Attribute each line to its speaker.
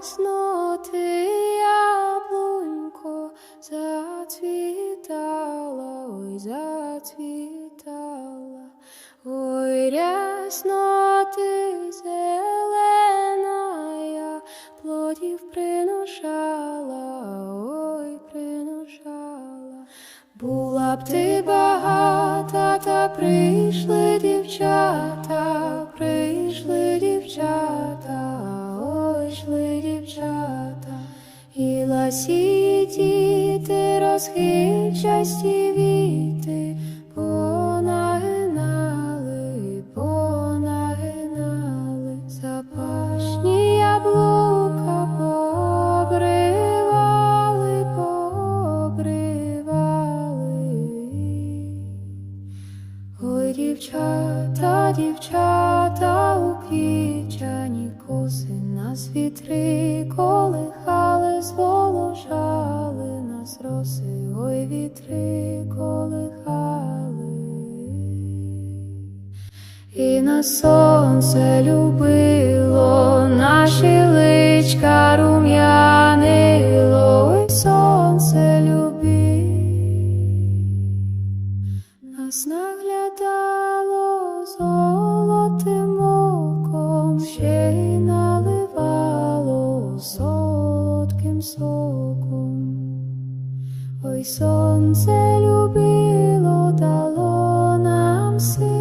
Speaker 1: рясно ти яблунько зацвітала, ой, зацвітала, ой, рясно ти зелена, я плодів приношала, ой, приношала. Була б ти багата, та прийшли дівчата, прийшли і ласі діти, розхичасті віти, понагинали, понагинали, запашні яблука побривали, побривали. Ой, дівчата, дівчата, вітри колихали, і на сонце любило наші личка рум'янило, і сонце любив, нас наглядало золотим оком, ще й наливало солодким словом. Ой, сонце любило дало нам сил.